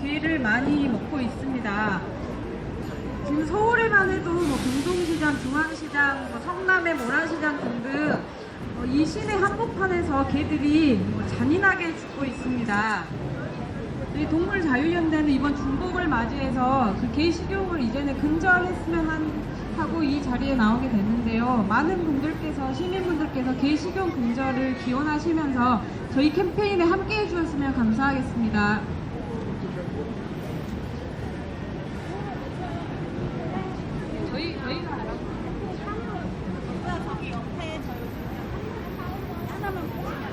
기회를 많이 먹고 있습니다. 지금 서울에만 해도 뭐 공동시장, 중앙시장, 뭐 성남의 모란시장 등등 어, 이 시내 한복판에서 개들이 뭐 잔인하게 죽고 있습니다. 동물자유연대는 이번 중복을 맞이해서 그개 식용을 이제는 근절했으면 한- 하고 이 자리에 나오게 됐는데요. 많은 분들께서 시민분들께서 개 식용 근절을 기원하시면서 저희 캠페인에 함께 해 주셨으면 감사하겠습니다. 저희 저희가 알아서 저기 옆에 저 하나만 보시면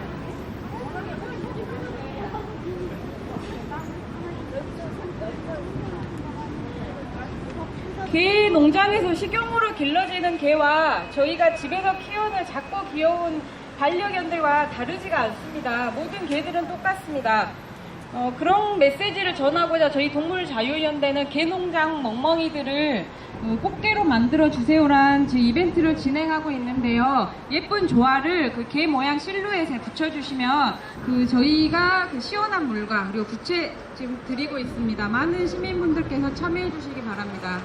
개 농장에서 식용으로 길러지는 개와 저희가 집에서 키우는 작고 귀여운 반려견들과 다르지가 않습니다. 모든 개들은 똑같습니다. 어, 그런 메시지를 전하고자 저희 동물자유연대는 개농장 멍멍이들을 어, 꽃게로 만들어 주세요란 제 이벤트를 진행하고 있는데요. 예쁜 조화를 그 개 모양 실루엣에 붙여주시면 그 저희가 그 시원한 물과 그리고 부채 지금 드리고 있습니다. 많은 시민분들께서 참여해 주시기 바랍니다.